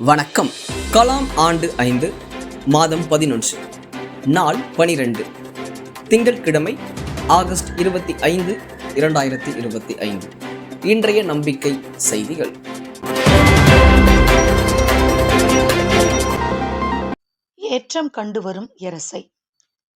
வணக்கம். கலாம் ஆண்டு ஐந்து மாதம் பதினொன்று நாள் பனிரெண்டு. திங்கட்கிழமை ஆகஸ்ட் இருபத்தி ஐந்து இரண்டாயிரத்தி இருபத்தி ஐந்து. இன்றைய நம்பிக்கை செய்திகள். ஏற்றம் கண்டு வரும் எரசை.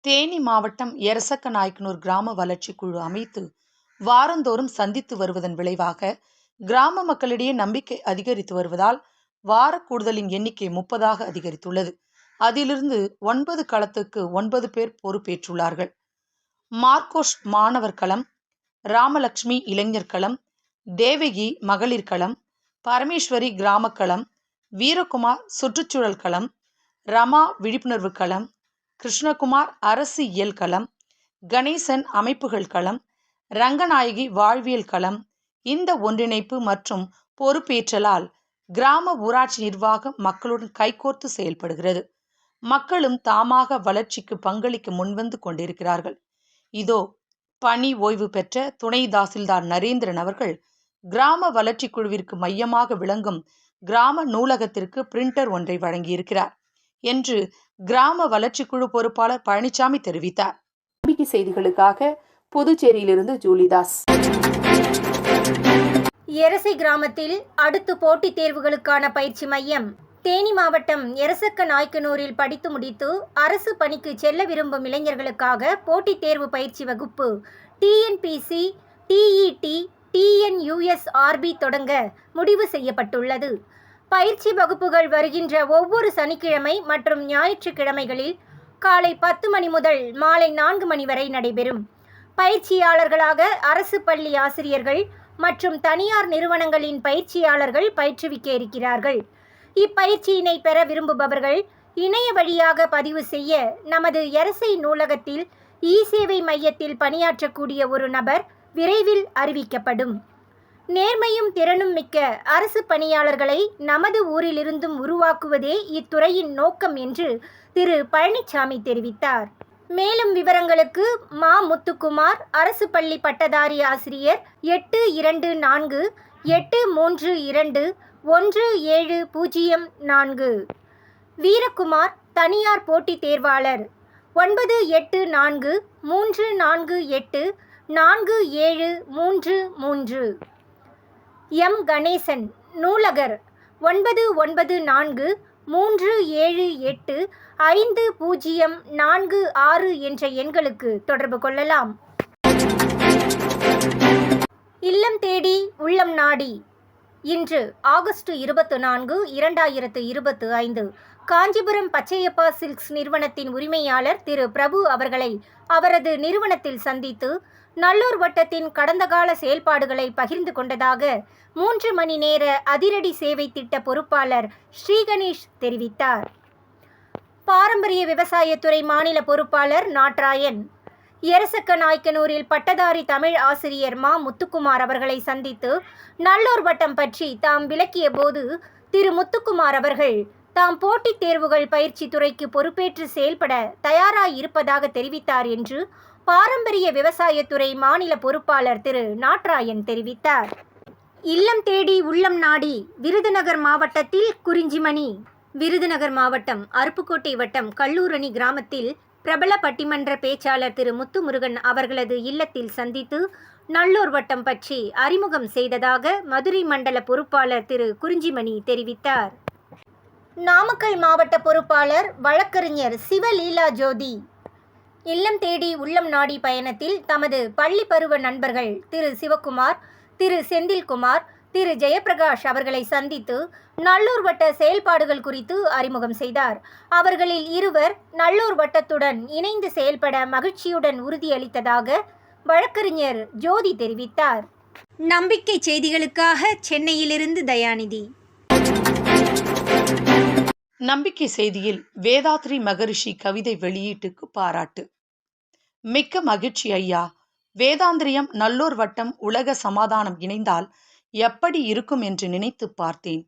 தேனி மாவட்டம் எரசக்க நாயக்கனூர் கிராம வளர்ச்சி குழு அமைத்து வாரந்தோறும் சந்தித்து வருவதன் விளைவாக கிராம மக்களிடையே நம்பிக்கை அதிகரித்து வருவதால் வார கூடுதலின் எண்ணிக்கை முப்பதாக அதிகரித்துள்ளது. அதிலிருந்து ஒன்பது களத்துக்கு ஒன்பது பேர் பொறுப்பேற்றுள்ளார்கள். மார்க்கோஷ் மாணவர் களம் ராமலட்சுமி இளைஞர் களம் தேவகி மகளிர் களம் பரமேஸ்வரி கிராமக்களம் வீரகுமார் சுற்றுச்சூழல் களம் ரமா விழிப்புணர்வு களம் கிருஷ்ணகுமார் அரசு இயல் களம் கணேசன் அமைப்புகள் களம் ரங்கநாயகி வாழ்வியல் களம் இந்த ஒன்றிணைப்பு மற்றும் பொறுப்பேற்றலால் கிராம ஊராட்சி நிர்வாகம் மக்களுடன் கைகோர்த்து செயல்படுகிறது. மக்களும் தாமாக வளர்ச்சிக்கு பங்களிக்க முன்வந்து கொண்டிருக்கிறார்கள். இதோ பணி ஓய்வு பெற்ற துணை தாசில்தார் நரேந்திரன் அவர்கள் கிராம வளர்ச்சி குழுவிற்கு மையமாக விளங்கும் கிராம நூலகத்திற்கு பிரிண்டர் ஒன்றை வழங்கியிருக்கிறார் என்று கிராம வளர்ச்சி குழு பொறுப்பாளர் பழனிசாமி தெரிவித்தார். செய்திகளுக்காக புதுச்சேரியிலிருந்து ஜூலிதாஸ். எரசை கிராமத்தில் அடுத்து போட்டித் தேர்வுகளுக்கான பயிற்சி மையம். தேனி மாவட்டம் எரசக்க நாய்க்கனூரில் படித்து முடித்து அரசு பணிக்கு செல்ல விரும்பும் இளைஞர்களுக்காக போட்டித் தேர்வு பயிற்சி வகுப்பு. டிஎன்பிசி டிஇடி டிஎன்யூஎஸ்ஆர்பி தொடங்க முடிவு செய்யப்பட்டுள்ளது. பயிற்சி வகுப்புகள் வருகின்ற ஒவ்வொரு சனிக்கிழமை மற்றும் ஞாயிற்றுக்கிழமைகளில் காலை பத்து மணி முதல் மாலை நான்கு மணி வரை நடைபெறும். பயிற்சியாளர்களாக அரசு பள்ளி ஆசிரியர்கள் மற்றும் தனியார் நிறுவனங்களின் பயிற்சியாளர்கள் பயிற்றுவிக்க இருக்கிறார்கள் இப்பயிற்சியினை பெற விரும்புபவர்கள் இணைய வழியாக பதிவு செய்ய நமது எரசை நூலகத்தில் இ சேவை மையத்தில் பணியாற்றக்கூடிய ஒரு நபர் விரைவில் அறிவிக்கப்படும். நேர்மையும் திறனும் மிக்க அரசு பணியாளர்களை நமது ஊரிலிருந்தும் உருவாக்குவதே இத்துறையின் நோக்கம் என்று திரு. பழனிசாமி தெரிவித்தார். மேலும் விவரங்களுக்கு மா முத்துக்குமார் அரசு பள்ளி பட்டதாரி ஆசிரியர் எட்டு இரண்டு நான்கு எட்டு மூன்று இரண்டு ஒன்று ஏழு பூஜ்ஜியம் நான்கு. வீரகுமார் தனியார் போட்டித் தேர்வாளர். ஒன்பது எட்டு நான்கு மூன்று நான்கு எட்டு நான்கு ஏழு மூன்று மூன்று. எம். கணேசன் நூலகர். ஒன்பது ஒன்பது நான்கு மூன்று ஏழு எட்டு ஐந்து பூஜ்ஜியம் நான்கு ஆறு என்ற எண்களுக்கு தொடர்பு கொள்ளலாம். இல்லம் தேடி உள்ளம் நாடி. இன்று ஆகஸ்ட் இருபத்து நான்கு இரண்டாயிரத்து இருபத்து ஐந்து. காஞ்சிபுரம் பச்சையப்பா சில்க்ஸ் நிறுவனத்தின் உரிமையாளர் திரு. பிரபு அவர்களை அவரது நிறுவனத்தில் சந்தித்து நல்லூர் வட்டத்தின் கடந்த கால செயல்பாடுகளை பகிர்ந்து கொண்டதாக மூன்று மணி நேர அதிரடி சேவை திட்ட பொறுப்பாளர் ஸ்ரீகணேஷ் தெரிவித்தார். பாரம்பரிய விவசாயத்துறை மாநில பொறுப்பாளர் நாட்ராயன் எரசக்க நாய்க்கனூரில் பட்டதாரி தமிழ் ஆசிரியர் மா முத்துக்குமார் அவர்களை சந்தித்து நல்லூர் வட்டம் பற்றி தாம் விளக்கிய போது திரு முத்துக்குமார் அவர்கள் தாம் போட்டித் தேர்வுகள் பயிற்சி துறைக்கு பொறுப்பேற்று செயல்பட தயாராய் இருப்பதாக தெரிவித்தார் என்று பாரம்பரிய விவசாயத்துறை மாநில பொறுப்பாளர் திரு. நாட்ராயன் தெரிவித்தார். இல்லம் தேடி உள்ளம் நாடி விருதுநகர் மாவட்டத்தில் குறிஞ்சிமணி விருதுநகர் மாவட்டம் அருப்புக்கோட்டை வட்டம் கல்லூரணி கிராமத்தில் பிரபல பட்டிமன்ற பேச்சாளர் திரு முத்துமுருகன் அவர்களது இல்லத்தில் சந்தித்து நல்லூர் வட்டம் பற்றி அறிமுகம் செய்ததாக மதுரை மண்டல பொறுப்பாளர் திரு குறிஞ்சிமணி தெரிவித்தார். நாமக்கல் மாவட்ட பொறுப்பாளர் வழக்கறிஞர் சிவலீலா ஜோதி. இல்லம் தேடி உள்ளம் நாடி பயணத்தில் தமது பள்ளி பருவ நண்பர்கள் திரு சிவக்குமார் திரு செந்தில்குமார் திரு. ஜெயப்பிரகாஷ் அவர்களை சந்தித்து நல்லூர் வட்ட செயல்பாடுகள் குறித்து அறிமுகம் செய்தார். அவர்களில் இருவர் நல்லூர் வட்டத்துடன் இணைந்து செயல்பட மகிழ்ச்சியுடன் உறுதியளித்ததாக வழக்கறிஞர் ஜோதி தெரிவித்தார். நம்பிக்கை செய்திகளுக்காக சென்னையிலிருந்து தயாநிதி. நம்பிக்கை செய்தியில் வேதாத்ரி மகரிஷி கவிதை வெளியீட்டுக்கு பாராட்டு. மிக்க மகிழ்ச்சி ஐயா. வேதாந்திரியம் நல்லூர் வட்டம் உலக சமாதானம் இணைந்தால் எப்படி இருக்கும் என்று நினைத்து பார்த்தேன்.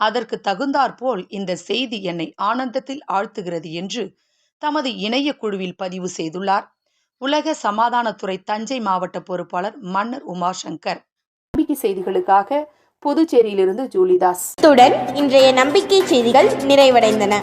அதற்கு தகுந்தாற்போல் இந்த செய்தி என்னை ஆனந்தத்தில் ஆழ்த்துகிறது என்று தமது இணைய குழுவில் பதிவு செய்துள்ளார். உலக சமாதானத்துறை தஞ்சை மாவட்ட பொறுப்பாளர் மன்னர் உமாசங்கர். நம்பிக்கை செய்திகளுக்காக புதுச்சேரியிலிருந்து ஜூலிதாஸ். இன்றைய நம்பிக்கை செய்திகள் நிறைவடைந்தன.